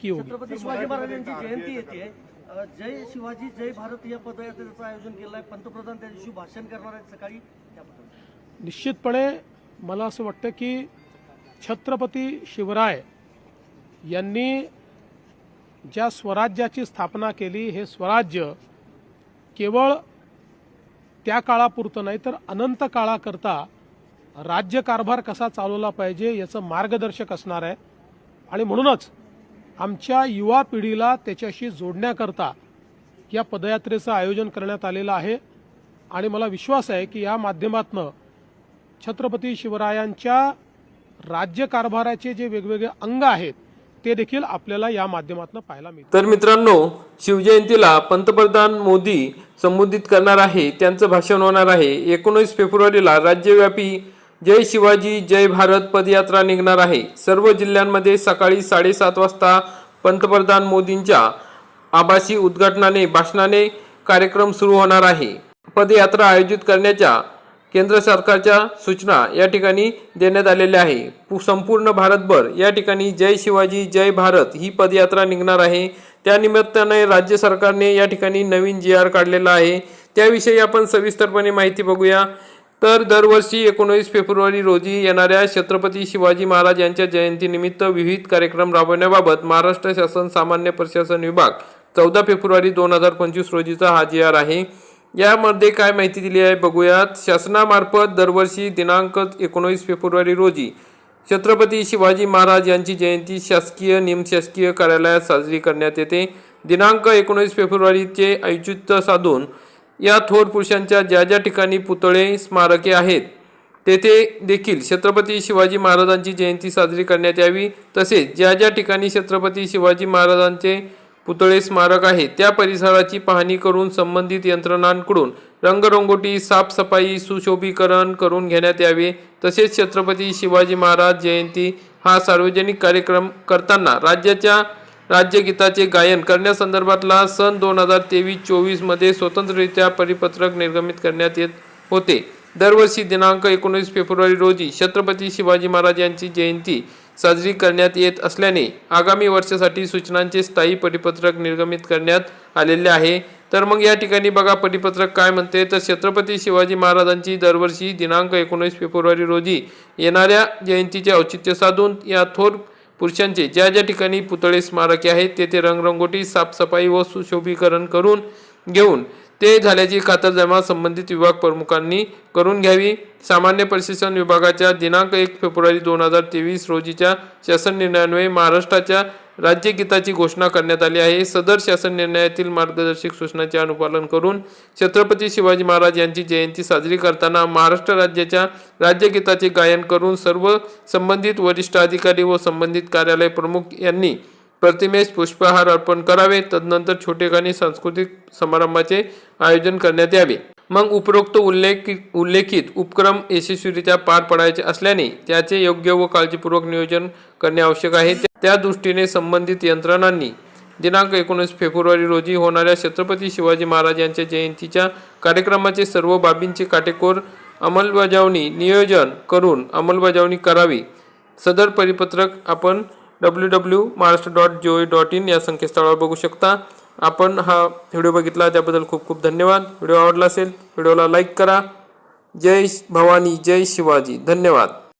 की होगी? छत्रपती शिवाजी महाराजांची जयंती येते. जय शिवाजी जय भारत या पदयात्रेचं आयोजन केलं आहे पंतप्रधान त्या दिवशी भाषण करणार आहेत सकाळी. त्याबद्दल. निश्चितपणे मला असं वाटतं की छत्रपती शिवराय यांनी ज्या स्वराज्याची स्थापना केली हे स्वराज्य केवळ त्या काळापुरतं नाही तर अनंत काळाकरता राज्यकारभार कसा चालवला पाहिजे याचं मार्गदर्शक असणार आहे. आणि म्हणूनच आमच्या युवा पिढीला त्याच्याशी जोडण्याकरता या पदयात्रेचं आयोजन करण्यात आलेलं आहे. आणि मला विश्वास आहे की या माध्यमातनं छत्रपती शिवरायांच्या राज्यकारभाराचे जे वेगवेगळे अंग आहेत ते देखील आपल्याला या माध्यमातून पाहायला मिळतील. तर मित्रांनो शिवजयंतीला पंतप्रधान मोदी संबोधित करणार आहे त्यांचं भाषण होणार आहे. एकोणीस फेब्रुवारीला राज्यव्यापी जय शिवाजी जय भारत पदयात्रा निघणार आहे. सर्व जिल्ह्यांमध्ये सकाळी साडेसात वाजता पंतप्रधान मोदींच्या आभासी उद्घाटनाने भाषणाने कार्यक्रम सुरू होणार आहे. पदयात्रा आयोजित करण्याच्या केंद्र सरकारच्या सूचना या ठिकाणी देण्यात आलेल्या आहे. संपूर्ण भारतभर या ठिकाणी जय शिवाजी जय भारत ही पदयात्रा निघणार आहे. त्यानिमित्ताने राज्य सरकारने या ठिकाणी नवीन जी आर काढलेला आहे. त्याविषयी आपण सविस्तरपणे माहिती बघूया. तर दरवर्षी एकोणवीस फेब्रुवारी रोजी येणाऱ्या छत्रपती शिवाजी महाराज यांच्या जयंतीनिमित्त विविध कार्यक्रम राबवण्याबाबत महाराष्ट्र शासन सामान्य प्रशासन विभाग चौदा फेब्रुवारी दोन हजार पंचवीस रोजीचा हा जी आर आहे. यामध्ये काय माहिती दिली आहे बघूयात. शासनामार्फत दरवर्षी दिनांक एकोणवीस फेब्रुवारी रोजी छत्रपती शिवाजी महाराज यांची जयंती शासकीय निमशासकीय कार्यालयात साजरी करण्यात येते. दिनांक एकोणीस फेब्रुवारीचे औचित्य साधून या थोर पुरुषांच्या ज्या ज्या ठिकाणी पुतळे स्मारके आहेत तेथे देखील छत्रपती शिवाजी महाराजांची जयंती साजरी करण्यात यावी. तसेच ज्या ज्या ठिकाणी छत्रपती शिवाजी महाराजांचे पुतळे स्मारक आहे त्या परिसराची पाहणी करून संबंधित यंत्रणांकडून रंगरंगोटी साफसफाई सुशोभीकरण करून घेण्यात यावे. तसेच छत्रपती शिवाजी महाराज जयंती हा सार्वजनिक कार्यक्रम करताना राज्याच्या राज्यगीताचे गायन करण्यासंदर्भातला सन दोन हजार तेवीस चोवीसमध्ये स्वतंत्ररित्या परिपत्रक निर्गमित करण्यात येत होते. दरवर्षी दिनांक एकोणीस फेब्रुवारी रोजी छत्रपती शिवाजी महाराज यांची जयंती साजरी करण्यात येत असल्याने आगामी वर्षासाठी सूचनांचे स्थायी परिपत्रक निर्गमित करण्यात आलेले आहे. तर मग या ठिकाणी बघा परिपत्रक काय म्हणते. तर छत्रपती शिवाजी महाराजांची दरवर्षी दिनांक एकोणीस फेब्रुवारी रोजी येणाऱ्या जयंतीचे औचित्य साधून या थोर पुरुषांचे ज्या ज्या ठिकाणी पुतळे स्मारके आहेत तेथे रंगरंगोटी साफसफाई व सुशोभीकरण करून घेऊन ते झाल्याची खातरजमा संबंधित विभाग प्रमुखांनी करून घ्यावी. सामान्य प्रशासन विभागाच्या दिनांक एक फेब्रुवारी दोन हजार तेवीस रोजीच्या शासन निर्णयान्वये महाराष्ट्राच्या राज्यगीताची घोषणा करण्यात आली आहे. सदर शासन निर्णयातील मार्गदर्शक सूचनांचे अनुपालन करून छत्रपती शिवाजी महाराज यांची जयंती साजरी करताना महाराष्ट्र राज्याच्या राज्यगीताचे गायन करून सर्व संबंधित वरिष्ठ अधिकारी व संबंधित कार्यालय प्रमुख यांनी प्रतिमेस पुष्पहार अर्पण करावे. तदनंतर छोटेखानी सांस्कृतिक समारंभाचे आयोजन करण्यात यावे. मग उपरोक्त उल्लेख उल्लेखित उपक्रम यशस्वीरित्या पार पडायचे असल्याने त्याचे योग्य व काळजीपूर्वक नियोजन करणे आवश्यक आहे. त्या दृष्टीने संबंधित यंत्रणांनी दिनांक एकोणीस फेब्रुवारी रोजी होणाऱ्या छत्रपती शिवाजी महाराज यांच्या जयंतीच्या कार्यक्रमाचे सर्व बाबींची काटेकोर अंमलबजावणी नियोजन करून अंमलबजावणी करावी. सदर परिपत्रक आपण W W Maharashtra dot G O dot in या संकेतस्थळावर बघू शकता. आपण हा व्हिडिओ बघितला त्याबद्दल खूप खूप धन्यवाद. व्हिडिओ आवडला असेल व्हिडिओला लाईक करा. जय भवानी जय शिवाजी. धन्यवाद.